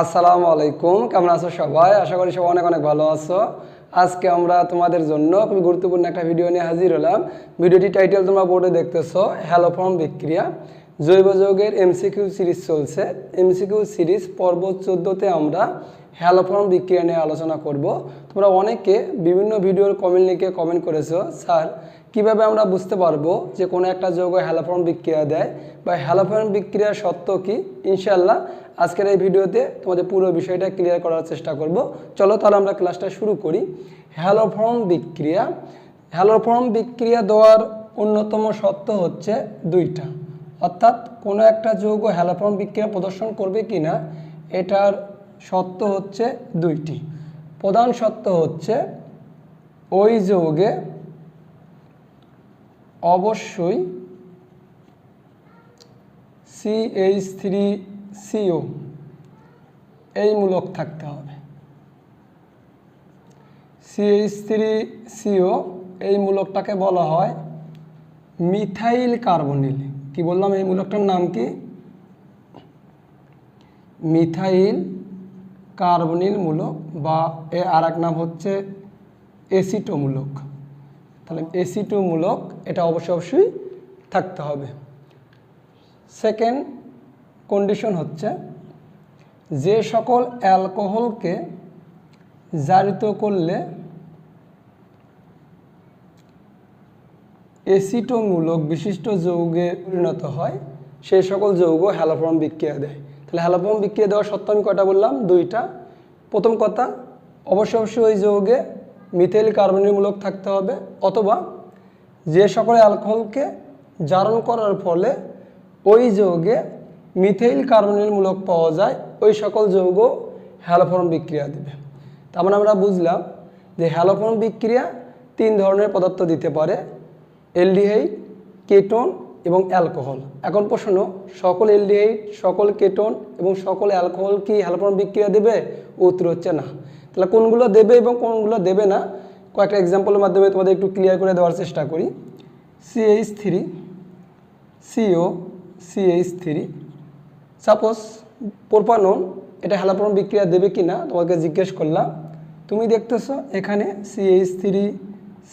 আসসালামু আলাইকুম, কেমন আছো সবাই? আশা করি সবাই অনেক অনেক ভালো আছো। আজকে আমরা তোমাদের জন্য খুবই গুরুত্বপূর্ণ একটা ভিডিও নিয়ে হাজির হলাম। ভিডিওটি টাইটেল তোমরা বোর্ডে দেখতেছো হ্যালোফর্ম বিক্রিয়া জৈব যৌগের এমসিকিউ সিরিজ চলছে। এমসিকিউ সিরিজ পর্ব চোদ্দোতে আমরা হ্যালোফর্ম বিক্রিয়া নিয়ে আলোচনা করব। তোমরা অনেকে বিভিন্ন ভিডিওর কমেন্ট লিখে কমেন্ট করেছ, স্যার, কীভাবে আমরা বুঝতে পারব যে কোনো একটা যৌগ হ্যালোফর্ম বিক্রিয়া দেয়? বা হ্যালোফর্ম বিক্রিয়ার সত্য কি? ইনশাল্লাহ আজকের এই ভিডিওতে তোমাদের পুরো বিষয়টা ক্লিয়ার করার চেষ্টা করব। চলো তাহলে আমরা ক্লাসটা শুরু করি। হ্যালোফর্ম বিক্রিয়া। হ্যালোফর্ম বিক্রিয়া দেওয়ার অন্যতম সত্য হচ্ছে দুইটা। অর্থাৎ কোনো একটা যৌগ হ্যালোফর্ম বিক্রিয়া প্রদর্শন করবে কি না এটার সত্য হচ্ছে দুইটি। প্রধান সত্য হচ্ছে ওই যৌগে অবশ্যই সিএইচ থ্রি সিও, এই মূলক থাকতে হবে। সিএইচ থ্রি সিও, এই মূলকটাকে বলা হয় মিথাইল কার্বনিল। কি বললাম? এই মূলকটার নাম কি? মিথাইল কার্বনিল মূলক বা এ আর এক নাম হচ্ছে এসিটো মূলক তাহলে এসিটো মূলক এটা অবশ্যই অবশ্যই থাকতে হবে। সেকেন্ড কন্ডিশন হচ্ছে যে সকল অ্যালকোহলকে জারিত করলে এসিটোমূলক বিশিষ্ট যৌগে পরিণত হয় সেই সকল যৌগ হ্যালোফর্ম বিক্রিয়া দেয়। তাহলে হ্যালোফর্ম বিক্রিয়া দেওয়ার সত্য আমি কয়টা বললাম? দুইটা। প্রথম কথা, অবশ্যই অবশ্যই ওই যৌগে মিথেল কার্বনিলমূলক থাকতে হবে, অথবা যে সকল অ্যালকোহলকে জারণ করার ফলে ওই যৌগে মিথেইল কার্বনিলমূলক পাওয়া যায়, ওই সকল যৌগ হ্যালোফর্ম বিক্রিয়া দেবে। তার মানে আমরা বুঝলাম যে হ্যালোফর্ম বিক্রিয়া তিন ধরনের পদার্থ দিতে পারে, এলডিহাইড, কেটন এবং অ্যালকোহল। এখন প্রশ্ন, সকল এলডিহাইড, সকল কেটন এবং সকল অ্যালকোহল কি হ্যালোফর্ম বিক্রিয়া দেবে? উত্তর হচ্ছে না। তাহলে কোনগুলো দেবে এবং কোনগুলো দেবে না? কয়েকটা এক্সাম্পলের মাধ্যমে তোমাদের একটু ক্লিয়ার করে দেওয়ার চেষ্টা করি। CH three CO CH three suppose propanone এটা হ্যালোফর্ম বিক্রিয়া দেবে কি না তোমাকে জিজ্ঞেস করলাম। তুমি দেখতেছো এখানে CH three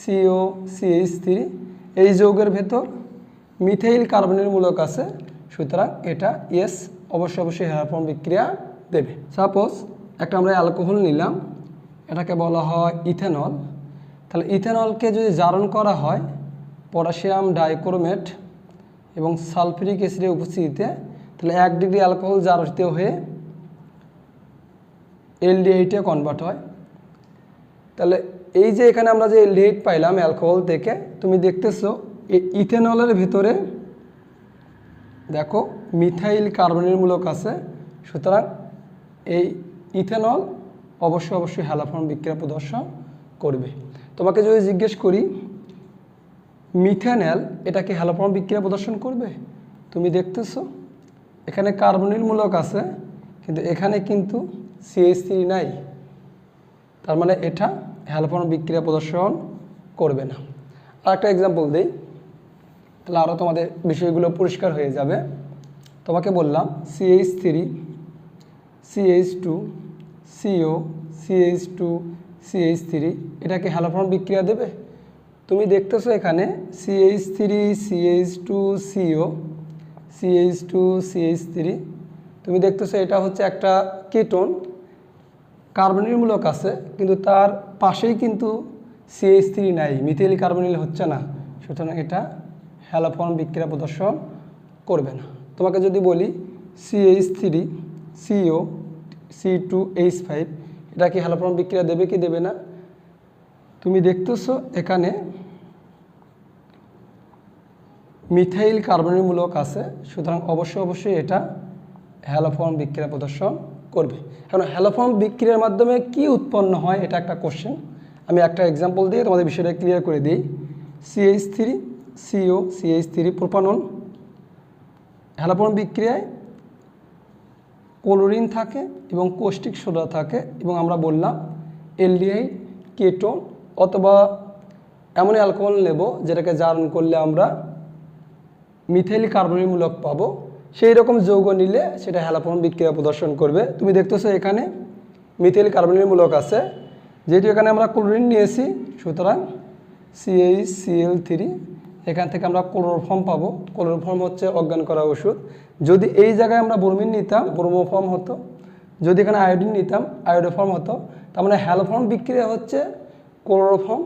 CO CH three এই যৌগের ভেতর মিথাইল কার্বনের মূলক আছে, সুতরাং এটা ইয়েস অবশ্যই অবশ্যই হ্যালোফর্ম বিক্রিয়া দেবে। সাপোজ একটা আমরা অ্যালকোহল নিলাম, এটাকে বলা হয় ইথেনল। তাহলে ইথেনলকে যদি জারণ করা হয়, পটাশিয়াম ডাইক্রোমেট এবং সালফিউরিক অ্যাসিডের উপস্থিতিতে তাহলে এক ডিগ্রি অ্যালকোহল জারিত হয়ে এলডিএইটে কনভার্ট হয়। তাহলে এই যে এখানে আমরা যে এলডিএইট পাইলাম অ্যালকোহল থেকে, তুমি দেখতেছো ইথেনলের ভিতরে দেখো মিথাইল কার্বনের মূলক আছে, সুতরাং এই ইথেনল অবশ্যই অবশ্যই হ্যালোফর্ম বিক্রিয়া প্রদর্শন করবে। তোমাকে যদি জিজ্ঞেস করি মিথেনেল এটা কি হ্যালোফর্ম বিক্রিয়া প্রদর্শন করবে? তুমি দেখতেছো এখানে কার্বনিল মূলক আছে, কিন্তু এখানে কিন্তু সিএইচ থ্রি নাই। তার মানে এটা হ্যালোফর্ম বিক্রিয়া প্রদর্শন করবে না। আর একটা এক্সাম্পল দিই, তাহলে আরও তোমাদের বিষয়গুলো পরিষ্কার হয়ে যাবে। তোমাকে বললাম CH three CH two CO CH two CH three এটাকে হ্যালোফর্ম বিক্রিয়া দেবে? তুমি দেখতেছো এখানে CH three CH two CO CH two CH three তুমি দেখতেছো এটা হচ্ছে একটা কেটন। কার্বনিলমূলক আছে, কিন্তু তার পাশেই কিন্তু সিএইচ থ্রি নাই মিথিল কার্বনিল হচ্ছে না। সুতরাং এটা হ্যালোফর্ম বিক্রিয়া প্রদর্শন করবে না। তোমাকে যদি বলি CH three CO C two H five এটা কি হ্যালোফর্ম বিক্রিয়া দেবে কি দেবে না? তুমি দেখতেছো এখানে মিথাইল কার্বনিলমূলক আছে, সুতরাং অবশ্যই অবশ্যই এটা হ্যালোফর্ম বিক্রিয়া প্রদর্শন করবে। কারণ হ্যালোফর্ম বিক্রিয়ার মাধ্যমে কি উৎপন্ন হয়, এটা একটা কোশ্চেন আমি একটা এক্সাম্পল দিয়ে তোমাদের বিষয়টা ক্লিয়ার করে দিই। CH three CO CH three propanone haloform বিক্রিয়ায় ক্লোরিন থাকে এবং কোস্টিক সোডা থাকে, এবং আমরা বললাম এলডিআই কেটোন অথবা এমন অ্যালকোহল নেব যেটাকে জারণ করলে আমরা মিথাইল কার্বনিলমূলক পাবো। সেই রকম যৌগ নিলে সেটা হ্যালোফর্ম বিক্রিয়া প্রদর্শন করবে। তুমি দেখতেছো এখানে মিথিল কার্বনিল মূলক আছে। যেহেতু এখানে আমরা ক্লোরিন নিয়েছি, সুতরাং সিএইচ সিএল থ্রি এখান থেকে আমরা ক্লোরোফর্ম পাবো। ক্লোরোফর্ম হচ্ছে অজ্ঞান করা ওষুধ। যদি এই জায়গায় আমরা ব্রোমিন নিতাম, ব্রোমোফর্ম হতো। যদি এখানে আয়োডিন নিতাম, আয়োডোফর্ম হতো। তার মানে হ্যালোফর্ম বিক্রিয়া হচ্ছে ক্লোরোফর্ম,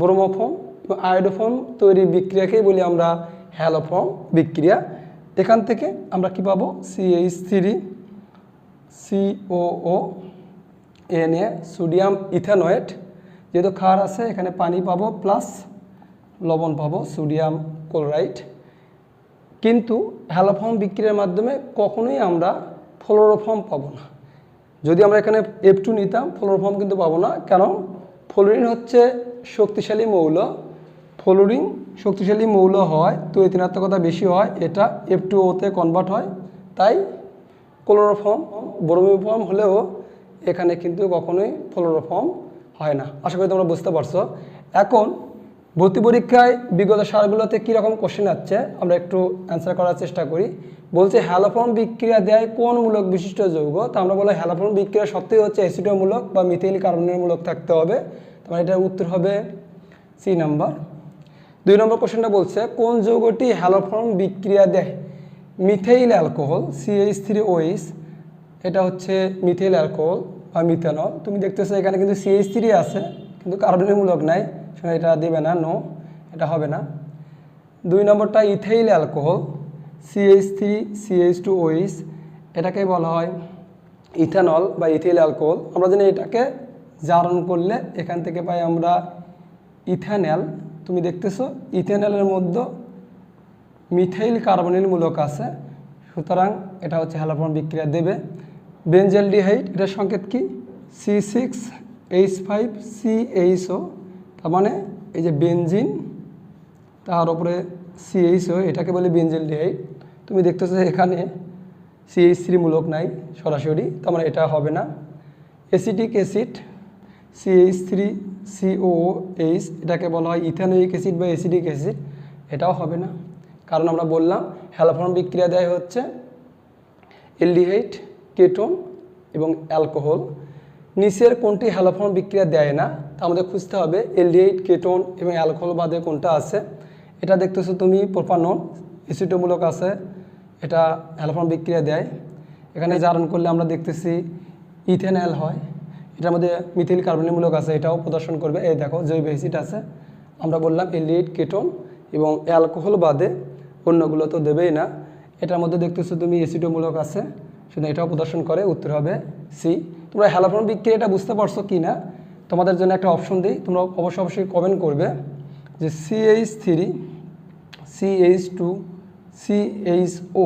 ব্রোমোফর্ম এবং আয়োডোফর্ম তৈরির বিক্রিয়াকেই বলি আমরা হ্যালোফর্ম বিক্রিয়া। এখান থেকে আমরা কি পাবো? CH three COO NA sodium ethanoate যেহেতু ক্ষার আছে, এখানে পানি পাবো প্লাস লবণ পাবো সোডিয়াম ক্লোরাইড কিন্তু হ্যালোফর্ম বিক্রিয়ার মাধ্যমে কখনোই আমরা ফ্লোরোফর্ম পাবো না। যদি আমরা এখানে এফ টু নিতাম ফ্লোরোফর্ম কিন্তু পাবো না। কারণ ফ্লোরিন হচ্ছে শক্তিশালী মৌল। ফ্লোরিন শক্তিশালী মৌল হয় তো এতিনাত্মকতা বেশি হয়, এটা এফ টু ওতে কনভার্ট হয়। তাই ক্লোরোফর্ম ব্রোমিফর্ম হলেও এখানে কিন্তু কখনোই ফ্লোরোফর্ম হয় না। আশা করি তোমরা বুঝতে পারছ। এখন ভর্তি পরীক্ষায় বিগত সালগুলোতে কীরকম কোশ্চেন আসছে, আমরা একটু অ্যান্সার করার চেষ্টা করি। বলছে হ্যালোফর্ম বিক্রিয়া দেয় কোন মূলক বিশিষ্ট যৌগ? তা আমরা বলে হ্যালোফর্ম বিক্রিয়া সত্যিই হচ্ছে অ্যাসিডোমূলক বা মিথিল কার্বনের মূলক থাকতে হবে। তোমার এটার উত্তর হবে সি নাম্বার দুই নম্বর কোশ্চেনটা বলছে, কোন যৌগটি হ্যালোফর্ম বিক্রিয়া দেয়? Methyl alcohol CH three OH এটা হচ্ছে মিথেইল অ্যালকোহল বা মিথানল। তুমি দেখতেছো এখানে কিন্তু সিএইচ থ্রি আছে, কিন্তু কার্বনের মূলক নাই শুনে এটা দেবে না নো এটা হবে না। দুই নম্বরটা ethyl alcohol CH three CH two OH এটাকে বলা হয় ইথানল বা ইথিল অ্যালকোহল। আমরা জানি এটাকে জারণ করলে এখান থেকে পাই আমরা ইথানল। তুমি দেখতেছো, ইথানলের মধ্যে মিথাইল কার্বনিল মূলক আছে। সুতরাং এটা হচ্ছে হ্যালোফর্ম বিক্রিয়া দেবে। বেঞ্জেল ডিহাইড এটার সংকেত কি? C six H five C HO তার মানে এই যে বেঞ্জিন তার উপরে সিএইচও এটাকে বলে বেঞ্জেল ডিহাইড তুমি দেখতেছো এখানে সিএইচ থ্রি মূলক নাই, সরাসরি, তার মানে এটা হবে না। Acetic acid CH three CO H এটাকে বলা হয় ইথানোইক অ্যাসিড বা অ্যাসিডিক অ্যাসিড। এটাও হবে না। কারণ আমরা বললাম হ্যালোফর্ম বিক্রিয়া দেয় হচ্ছে এলডিহাইড, কেটোন এবং অ্যালকোহল। নিচের কোনটি হ্যালোফর্ম বিক্রিয়া দেয় না, তা আমাদের খুঁজতে হবে। এলডিহাইড, কেটোন এবং অ্যালকোহল বাদে কোনটা আছে? এটা দেখতেছো তুমি, প্রোপানন এসিটোমূলক আছে। এটা হ্যালোফর্ম বিক্রিয়া দেয়। এখানে জারণ করলে আমরা দেখতেছি ইথেনল হয়। এটার মধ্যে মিথিল কার্বনিমূলক আছে, এটাও প্রদর্শন করবে। এই দেখো, জৈব অ্যাসিড আছে। আমরা বললাম এলিয়েট কেটন এবং অ্যালকোহল বাদে অন্যগুলো তো দেবেই না। এটার মধ্যে দেখতেছো তুমি এসিডোমূলক আছে শুধু এটাও প্রদর্শন করে। উত্তর হবে সি তোমরা হ্যালোফর্ম বিক্রিয়াটা বুঝতে পারছ কি না তোমাদের জন্য একটা অপশন দিই। তোমরা অবশ্যই অবশ্যই কমেন্ট করবে যে CH three CH two CH O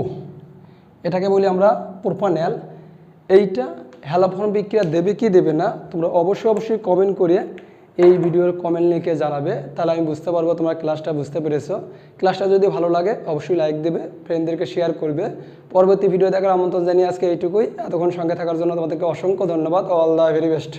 এটাকে বলি আমরা প্রোপানেল এইটা হ্যালোফর্ম বিক্রিয়া দেবে কি দেবে না, তোমরা অবশ্যই অবশ্যই কমেন্ট করে এই ভিডিওর কমেন্ট লিখে জানাবে। তাহলে আমি বুঝতে পারব তোমরা ক্লাসটা বুঝতে পেরেছ। ক্লাসটা যদি ভালো লাগে, অবশ্যই লাইক দেবে ফ্রেন্ডদেরকে শেয়ার করবে। পরবর্তী ভিডিও দেখার আমন্ত্রণ জানিয়ে আজকে এইটুকুই। এতক্ষণ সঙ্গে থাকার জন্য তোমাদেরকে অসংখ্য ধন্যবাদ। All the very best